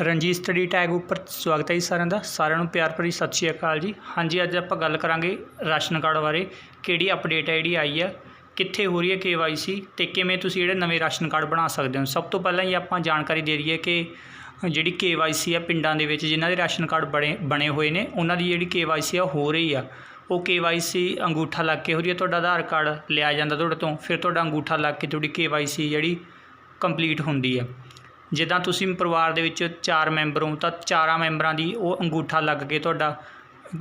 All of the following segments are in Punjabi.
ਰਣਜੀਤ ਸਟੱਡੀ ਟੈਗ ਉੱਪਰ ਸਵਾਗਤ ਹੈ ਜੀ ਸਾਰਿਆਂ ਦਾ। ਸਾਰਿਆਂ ਨੂੰ ਪਿਆਰ ਭਰੀ ਸਤਿ ਸ਼੍ਰੀ ਅਕਾਲ ਜੀ। ਹਾਂਜੀ, ਅੱਜ ਆਪਾਂ ਗੱਲ ਕਰਾਂਗੇ ਰਾਸ਼ਨ ਕਾਰਡ ਬਾਰੇ। ਕਿਹੜੀ ਅਪਡੇਟ ਹੈ ਜਿਹੜੀ ਆਈ ਹੈ ਕਿੱਥੇ ਹੋ ਰਹੀ ਹੈ ਕੇਵਾਈਸੀ ਤੇ ਕਿਵੇਂ ਤੁਸੀਂ ਜਿਹੜੇ ਨਵੇਂ ਰਾਸ਼ਨ ਕਾਰਡ ਬਣਾ ਸਕਦੇ ਹੋ? ਸਭ ਤੋਂ ਪਹਿਲਾਂ ਹੀ ਆਪਾਂ ਜਾਣਕਾਰੀ ਦੇ ਦਈਏ ਕਿ ਜਿਹੜੀ ਕੇਵਾਈਸੀ ਆ ਪਿੰਡਾਂ ਦੇ ਵਿੱਚ ਜਿਨ੍ਹਾਂ ਦੇ ਰਾਸ਼ਨ ਕਾਰਡ ਬਣੇ ਬਣੇ ਹੋਏ ਨੇ, ਉਹਨਾਂ ਦੀ ਜਿਹੜੀ ਕੇਵਾਈਸੀ ਆ ਹੋ ਰਹੀ ਆ। ਉਹ ਕੇਵਾਈਸੀ ਅੰਗੂਠਾ ਲੱਗ ਕੇ ਹੋ ਰਹੀ ਹੈ ਤੁਹਾਡਾ ਆਧਾਰ ਕਾਰਡ ਲਿਆ ਜਾਂਦਾ ਤੁਹਾਡੇ ਤੋਂ, ਫਿਰ ਤੁਹਾਡਾ ਅੰਗੂਠਾ ਲੱਗ ਕੇ ਤੁਹਾਡੀ ਕੇਵਾਈਸੀ ਜਿਹੜੀ ਕੰਪਲੀਟ ਹੁੰਦੀ ਆ। ਜਿੱਦਾਂ ਤੁਸੀਂ ਪਰਿਵਾਰ ਦੇ ਵਿੱਚ ਚਾਰ ਮੈਂਬਰ ਹੋ ਤਾਂ ਚਾਰਾਂ ਮੈਂਬਰਾਂ ਦੀ ਉਹ ਅੰਗੂਠਾ ਲੱਗ ਕੇ ਤੁਹਾਡਾ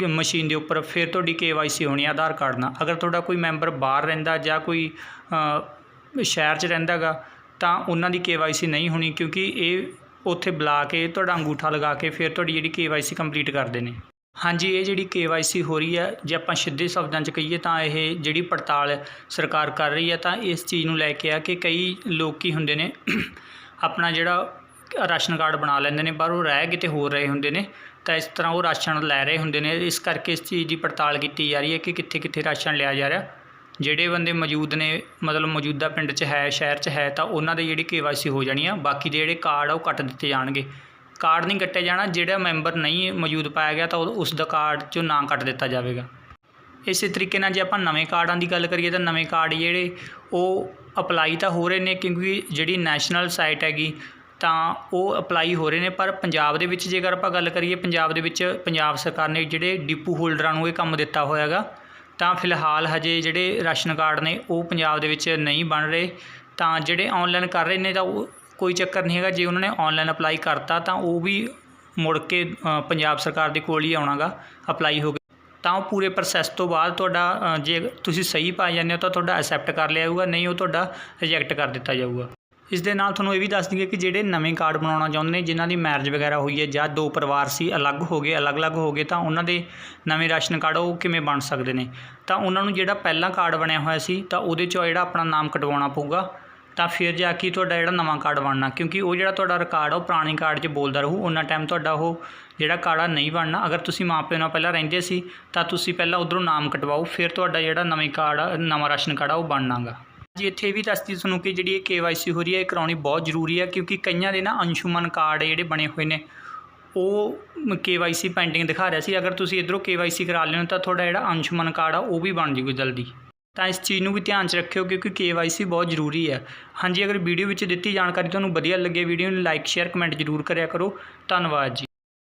ਮਸ਼ੀਨ ਦੇ ਉੱਪਰ ਫਿਰ ਤੁਹਾਡੀ ਕੇਵਾਈਸੀ ਹੋਣੀ ਆ, ਆਧਾਰ ਕਾਰਡ ਨਾਲ। ਅਗਰ ਤੁਹਾਡਾ ਕੋਈ ਮੈਂਬਰ ਬਾਹਰ ਰਹਿੰਦਾ ਜਾਂ ਕੋਈ ਸ਼ਹਿਰ 'ਚ ਰਹਿੰਦਾ ਗਾ, ਤਾਂ ਉਹਨਾਂ ਦੀ ਕੇਵਾਈਸੀ ਨਹੀਂ ਹੋਣੀ ਕਿਉਂਕਿ ਇਹ ਉੱਥੇ ਬੁਲਾ ਕੇ ਤੁਹਾਡਾ ਅੰਗੂਠਾ ਲਗਾ ਕੇ ਫਿਰ ਤੁਹਾਡੀ ਜਿਹੜੀ ਕੇਵਾਈਸੀ ਕੰਪਲੀਟ ਕਰਦੇ ਨੇ। ਹਾਂਜੀ, ਇਹ ਜਿਹੜੀ ਕੇਵਾਈਸੀ ਹੋ ਰਹੀ ਹੈ ਜੇ ਆਪਾਂ ਸਿੱਧੇ ਸ਼ਬਦਾਂ 'ਚ ਕਹੀਏ ਤਾਂ ਇਹ ਜਿਹੜੀ ਪੜਤਾਲ ਸਰਕਾਰ ਕਰ ਰਹੀ ਹੈ ਤਾਂ ਇਸ ਚੀਜ਼ ਨੂੰ ਲੈ ਕੇ ਆ ਕਿ ਕਈ ਲੋਕ ਹੁੰਦੇ ਨੇ ਆਪਣਾ ਜਿਹੜਾ ਰਾਸ਼ਨ ਕਾਰਡ ਬਣਾ ਲੈਂਦੇ ਨੇ ਪਰ ਉਹ ਰਹਿ ਕਿਤੇ ਹੋਰ ਰਹੇ ਹੁੰਦੇ ਨੇ, ਤਾਂ ਇਸ ਤਰ੍ਹਾਂ ਉਹ ਰਾਸ਼ਨ ਲੈ ਰਹੇ ਹੁੰਦੇ ਨੇ। ਇਸ ਕਰਕੇ ਇਸ ਚੀਜ਼ ਦੀ ਪੜਤਾਲ ਕੀਤੀ ਜਾ ਰਹੀ ਹੈ ਕਿ ਕਿੱਥੇ ਕਿੱਥੇ ਰਾਸ਼ਨ ਲਿਆ ਜਾ ਰਿਹਾ। ਜਿਹੜੇ ਬੰਦੇ ਮੌਜੂਦ ਨੇ, ਮਤਲਬ ਮੌਜੂਦਾ ਪਿੰਡ 'ਚ ਹੈ, ਸ਼ਹਿਰ 'ਚ ਹੈ, ਤਾਂ ਉਹਨਾਂ ਦੇ ਜਿਹੜੀ ਕੇਵਾਈਸੀ ਹੋ ਜਾਣੀ ਆ, ਬਾਕੀ ਦੇ ਜਿਹੜੇ ਕਾਰਡ ਆ ਉਹ ਕੱਟ ਦਿੱਤੇ ਜਾਣਗੇ। ਕਾਰਡ ਨਹੀਂ ਕੱਟਿਆ ਜਾਣਾ, ਜਿਹੜਾ ਮੈਂਬਰ ਨਹੀਂ ਮੌਜੂਦ ਪਾਇਆ ਗਿਆ, ਤਾਂ ਉਹ- ਉਸ ਦਾ ਕਾਰਡ 'ਚੋਂ ਨਾਂ ਕੱਟ ਦਿੱਤਾ ਜਾਵੇਗਾ। ਇਸੇ ਤਰੀਕੇ ਨਾਲ ਜੇ ਆਪਾਂ ਨਵੇਂ ਕਾਰਡਾਂ ਦੀ ਗੱਲ ਕਰੀਏ ਤਾਂ ਨਵੇਂ ਕਾਰਡ ਜਿਹੜੇ ਉਹ ਅਪਲਾਈ ਤਾਂ ਹੋ ਰਹੇ ਨੇ ਕਿਉਂਕਿ ਜਿਹੜੀ ਨੈਸ਼ਨਲ ਸਾਈਟ ਹੈਗੀ ਤਾਂ ਉਹ ਅਪਲਾਈ ਹੋ ਰਹੇ ਨੇ, ਪਰ ਪੰਜਾਬ ਦੇ ਵਿੱਚ ਜੇਕਰ ਆਪਾਂ ਗੱਲ ਕਰੀਏ, ਪੰਜਾਬ ਦੇ ਵਿੱਚ ਪੰਜਾਬ ਸਰਕਾਰ ਨੇ ਜਿਹੜੇ ਡਿਪੂ ਹੋਲਡਰਾਂ ਨੂੰ ਇਹ ਕੰਮ ਦਿੱਤਾ ਹੋਇਆ ਹੈਗਾ, ਤਾਂ ਫਿਲਹਾਲ ਹਜੇ ਜਿਹੜੇ ਰਾਸ਼ਨ ਕਾਰਡ ਨੇ ਉਹ ਪੰਜਾਬ ਦੇ ਵਿੱਚ ਨਹੀਂ ਬਣ ਰਹੇ। ਤਾਂ ਜਿਹੜੇ ਆਨਲਾਈਨ ਕਰ ਰਹੇ ਨੇ ਤਾਂ ਉਹ ਕੋਈ ਚੱਕਰ ਨਹੀਂ ਹੈਗਾ, ਜੇ ਉਹਨਾਂ ਨੇ ਆਨਲਾਈਨ ਅਪਲਾਈ ਕਰਤਾ ਤਾਂ ਉਹ ਵੀ ਮੁੜ ਕੇ ਪੰਜਾਬ ਸਰਕਾਰ ਦੇ ਕੋਲ ਹੀ ਆਉਣਾਗਾ ਅਪਲਾਈ ਹੋ ਤਾਂ ਉਹ ਪੂਰੇ ਪ੍ਰੋਸੈਸ ਤੋਂ ਬਾਅਦ ਤੁਹਾਡਾ ਜੇ ਤੁਸੀਂ ਸਹੀ ਪਾਈ ਜਾਂਦੇ ਹੋ ਤਾਂ ਤੁਹਾਡਾ ਐਕਸੈਪਟ ਕਰ ਲਿਆ ਜਾਊਗਾ, ਨਹੀਂ ਉਹ ਤੁਹਾਡਾ ਰਿਜੈਕਟ ਕਰ ਦਿੱਤਾ ਜਾਊਗਾ। ਇਸ ਦੇ ਨਾਲ ਤੁਹਾਨੂੰ ਇਹ ਵੀ ਦੱਸ ਦਈਏ ਕਿ ਜਿਹੜੇ ਨਵੇਂ ਕਾਰਡ ਬਣਾਉਣਾ ਚਾਹੁੰਦੇ ਨੇ, ਜਿਨ੍ਹਾਂ ਦੀ ਮੈਰਿਜ ਵਗੈਰਾ ਹੋਈ ਹੈ ਜਾਂ ਦੋ ਪਰਿਵਾਰ ਸੀ, ਅਲੱਗ ਹੋ ਗਏ, ਅਲੱਗ-ਅਲੱਗ ਹੋ ਗਏ, ਤਾਂ ਉਹਨਾਂ ਦੇ ਨਵੇਂ ਰਾਸ਼ਨ ਕਾਰਡ ਉਹ ਕਿਵੇਂ ਬਣ ਸਕਦੇ ਨੇ? ਤਾਂ ਉਹਨਾਂ ਨੂੰ ਜਿਹੜਾ ਪਹਿਲਾਂ ਕਾਰਡ ਬਣਿਆ ਹੋਇਆ ਸੀ, ਤਾਂ ਉਹਦੇ 'ਚੋਂ ਜਿਹੜਾ ਆਪਣਾ ਨਾਮ ਕਟਵਾਉਣਾ ਪਊਗਾ ਤਾਂ ਫਿਰ ਜਾ ਕੇ ਤੁਹਾਡਾ ਜਿਹੜਾ ਨਵਾਂ ਕਾਰਡ ਬਣਨਾ, ਕਿਉਂਕਿ ਉਹ ਜਿਹੜਾ ਤੁਹਾਡਾ ਰਿਕਾਰਡ ਆ, ਉਹ ਪੁਰਾਣੇ ਕਾਰਡ 'ਚ ਬੋਲਦਾ ਰਹੂ। ਉਹਨਾਂ ਟਾਈਮ ਤੁਹਾਡਾ ਉਹ ਜਿਹੜਾ ਕਾਰਡ ਆ ਨਹੀਂ ਬਣਨਾ। ਅਗਰ ਤੁਸੀਂ ਮਾਪਿਆਂ ਨਾਲ ਪਹਿਲਾਂ ਰਹਿੰਦੇ ਸੀ, ਤਾਂ ਤੁਸੀਂ ਪਹਿਲਾਂ ਉਧਰੋਂ ਨਾਮ ਕਟਵਾਓ, ਫਿਰ ਤੁਹਾਡਾ ਜਿਹੜਾ ਨਵੇਂ ਕਾਰਡ ਆ, ਨਵਾਂ ਰਾਸ਼ਨ ਕਾਰਡ ਆ, ਉਹ ਬਣਨਾਗਾ। ਜੀ, ਇੱਥੇ ਵੀ ਦੱਸਦੀ ਤੁਹਾਨੂੰ ਕਿ ਜਿਹੜੀ ਇਹ ਕੇਵਾਈਸੀ ਹੋ ਰਹੀ ਹੈ ਇਹ ਕਰਾਉਣੀ ਬਹੁਤ ਜ਼ਰੂਰੀ ਹੈ ਕਿਉਂਕਿ ਕਈਆਂ ਦੇ ਨਾ ਅੰਸ਼ੁਮਨ ਕਾਰਡ ਜਿਹੜੇ ਬਣੇ ਹੋਏ ਨੇ, ਉਹ ਕੇਵਾਈਸੀ ਪੈਂਡਿੰਗ ਦਿਖਾ ਰਿਹਾ ਸੀ। ਅਗਰ ਤੁਸੀਂ ਇਧਰੋਂ ਕੇਵਾਈਸੀ ਕਰਾ ਲਿਓ ਤਾਂ ਤੁਹਾਡਾ ਜਿਹੜਾ ਅੰਸ਼ੁਮਨ ਕਾਰਡ ਆ, ਉਹ ਵੀ ਬਣ ਜੂਗਾ ਜਲਦੀ। ਤਾਂ ਇਸ ਚੀਜ਼ ਨੂੰ ਵੀ ਧਿਆਨ 'ਚ ਰੱਖਿਓ ਕਿਉਂਕਿ ਕੇਵਾਈਸੀ ਬਹੁਤ ਜ਼ਰੂਰੀ ਹੈ। ਹਾਂਜੀ, ਅਗਰ ਵੀਡੀਓ ਵਿੱਚ ਦਿੱਤੀ ਜਾਣਕਾਰੀ ਤੁਹਾਨੂੰ ਵਧੀਆ ਲੱਗੇ, ਵੀਡੀਓ ਨੂੰ ਲਾਈਕ ਸ਼ੇਅਰ ਕਮੈਂਟ ਜ਼ਰੂਰ ਕਰਿਆ ਕਰੋ। ਧੰਨਵਾਦ ਜੀ।